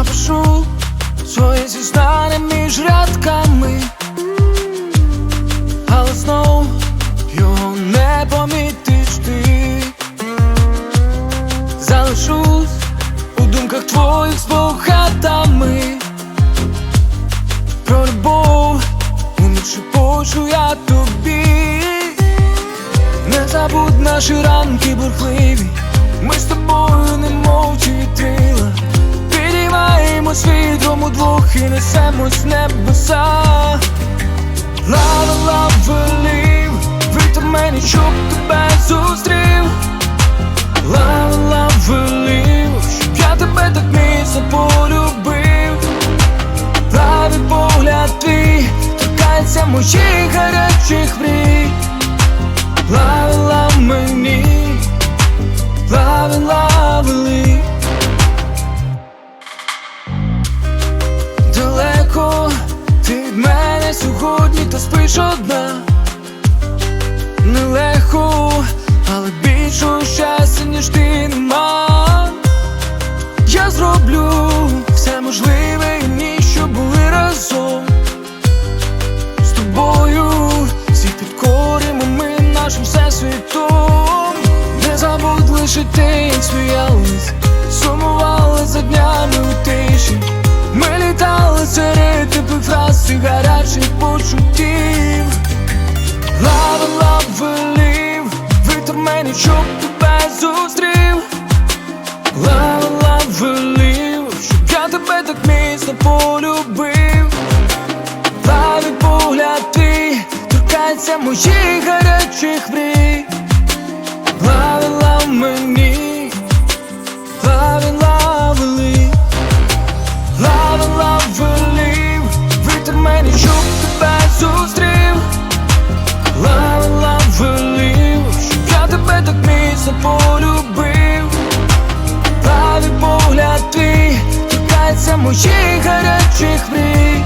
напишу своє зізнання між рядками, але знов його не помітиш ти. Залишусь у думках твоїх з богатами. Про любов уночі почу я тобі, не забудь наші ранки бурхливі, ми з тобою не мовчі вітрила удвох і несемось небеса. Лава лавелів, вітер мені, щоб тебе зустрів. Лава лавелів, щоб я тебе так міцно полюбив. Правий погляд твій торкається моїх гарячих мрій. Сьогодні, та спиш одна. Нелегко, але більшого щастя, ніж ти нема. Я зроблю все можливе ні, щоб були разом з тобою. Всі підкоримо ми нашим всесвітом. Не забудь лише ти, як сміялись, сумували за днями у тиші. Ми літали серед теплих фраз цих Лава лавелів, щоб я тебе так міцно полюбив. Лаві погляд твій моїх гарячих мрій. Плавила мені, моїх гарячих мрій.